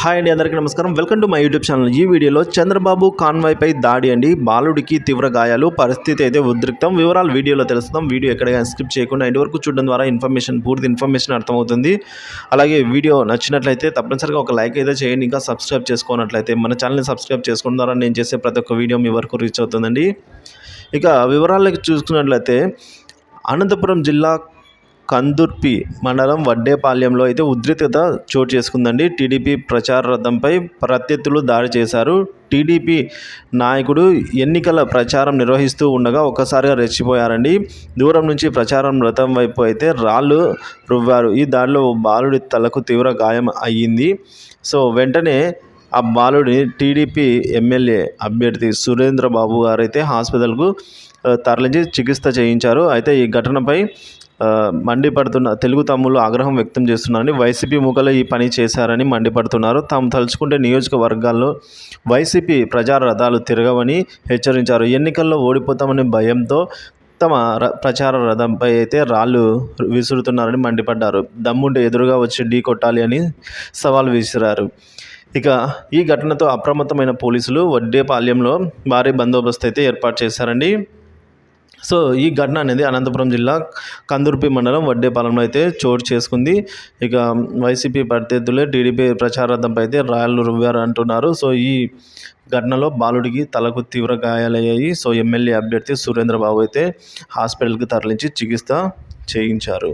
Hi అండి అందరికీ నమస్కారం. Welcome to my YouTube channel. ఈ వీడియోలో చంద్రబాబు కాన్వాయ్పై దాడి అండి. బాలుడికి తీవ్ర గాయాలు పరిస్థితి అయితే ఉద్రిక్తం. వివరాలు వీడియోలో తెలుస్తాం వీడియో ఎక్కడైనా స్కిప్ చేయకుండా ఇంటి వరకు చూడడం ద్వారా ఇన్ఫర్మేషన్ పూర్తి ఇన్ఫర్మేషన్ అర్థమవుతుంది. అలాగే వీడియో నచ్చినట్లయితే తప్పనిసరిగా ఒక లైక్ అయితే చేయండి. ఇంకా సబ్స్క్రైబ్ చేసుకున్నట్లయితే మన ఛానల్ని సబ్స్క్రైబ్ చేసుకోవడం ద్వారా నేను చేసే ప్రతి ఒక్క వీడియో మీ వరకు రీచ్ అవుతుందండి. ఇక వివరాలకు చూసుకున్నట్లయితే అనంతపురం జిల్లా కందుర్పి మండలం వడ్డేపాలెంలో అయితే ఉద్రిక్తత చోటు చేసుకుందండి. టీడీపీ ప్రచార రథంపై ప్రత్యర్థులు దాడి చేశారు. టీడీపీ నాయకుడు ఎన్నికల ప్రచారం నిర్వహిస్తూ ఉండగా ఒక్కసారిగా రెచ్చిపోయారండి. దూరం నుంచి ప్రచారం రథం వైపు అయితే రాళ్ళు రువ్వారు. ఈ దాడిలో బాలుడి తలకు తీవ్ర గాయం అయ్యింది. సో వెంటనే ఆ బాలుడిని టీడీపీ ఎమ్మెల్యే అభ్యర్థి సురేంద్రబాబు గారు అయితే హాస్పిటల్కు తరలించి చికిత్స చేయించారు. అయితే ఈ ఘటనపై మండిపడుతున్న తెలుగు తమ్ముళ్ళు ఆగ్రహం వ్యక్తం చేస్తున్నారని వైసీపీ మూకలో ఈ పని చేశారని మండిపడుతున్నారు. తాము తలుచుకుంటే నియోజకవర్గాల్లో వైసీపీ ప్రజా రథాలు తిరగవని హెచ్చరించారు. ఎన్నికల్లో ఓడిపోతామనే భయంతో తమ ర- ప్రచార రథంపై అయితే రాళ్ళు విసురుతున్నారని మండిపడ్డారు. దమ్ముంటే ఎదురుగా వచ్చి ఢీ కొట్టాలి అని సవాల్ విసిరారు. ఇక ఈ ఘటనతో అప్రమత్తమైన పోలీసులు వడ్డేపాలెంలో భారీ బందోబస్తు అయితే ఏర్పాటు చేశారండి. సో ఈ ఘటన అనేది అనంతపురం జిల్లా కందుర్పి మండలం వడ్డేపాలెంలో అయితే చోటు చేసుకుంది. ఇక వైసీపీ ప్రత్యర్థులే టీడీపీ ప్రచారార్థంపై అయితే రాయలు రువ్వారు అంటున్నారు సో ఈ ఘటనలో బాలుడికి తలకు తీవ్ర గాయాలయ్యాయి. సో ఎమ్మెల్యే అభ్యర్థి సురేంద్రబాబు అయితే హాస్పిటల్కి తరలించి చికిత్స చేయించారు.